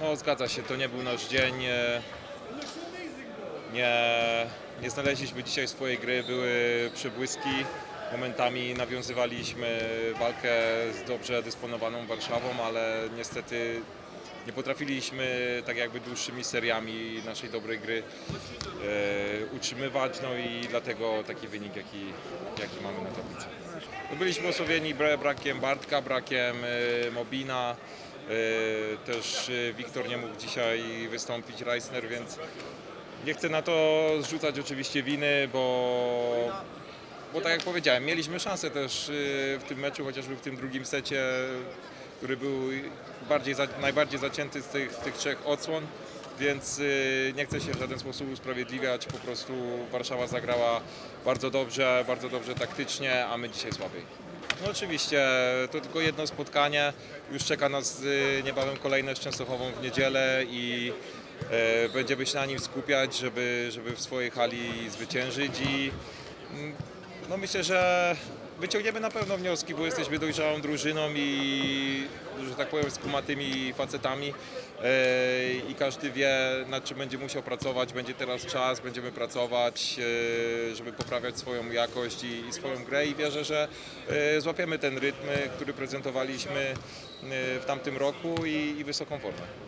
No zgadza się, to nie był nasz dzień. e, Nie, nie znaleźliśmy dzisiaj swojej gry, były przebłyski. Momentami nawiązywaliśmy walkę z dobrze dysponowaną Warszawą, ale niestety nie potrafiliśmy tak jakby dłuższymi seriami naszej dobrej gry e, utrzymywać, no i dlatego taki wynik, jaki, jaki mamy na tablicy. No byliśmy osłabieni bra- brakiem Bartka, brakiem e, Mobina, też e, Wiktor nie mógł dzisiaj wystąpić, Reisner, więc nie chcę na to zrzucać oczywiście winy, bo, bo tak jak powiedziałem, mieliśmy szansę też y, w tym meczu, chociażby w tym drugim secie, który był bardziej najbardziej zacięty z tych, tych trzech odsłon, więc nie chcę się w żaden sposób usprawiedliwiać, po prostu Warszawa zagrała bardzo dobrze, bardzo dobrze taktycznie, a my dzisiaj słabiej. No oczywiście, to tylko jedno spotkanie, już czeka nas y, niebawem kolejne z Częstochową w niedzielę i e, będziemy się na nim skupiać, żeby, żeby w swojej hali zwyciężyć i mm, no myślę, że wyciągniemy na pewno wnioski, bo jesteśmy dojrzałą drużyną i że tak powiem skumatymi facetami. E, i każdy wie nad czym będzie musiał pracować, będzie teraz czas, będziemy pracować, e, żeby poprawiać swoją jakość i, swoją grę. I wierzę, że e, złapiemy ten rytm, który prezentowaliśmy w tamtym roku i wysoką formę.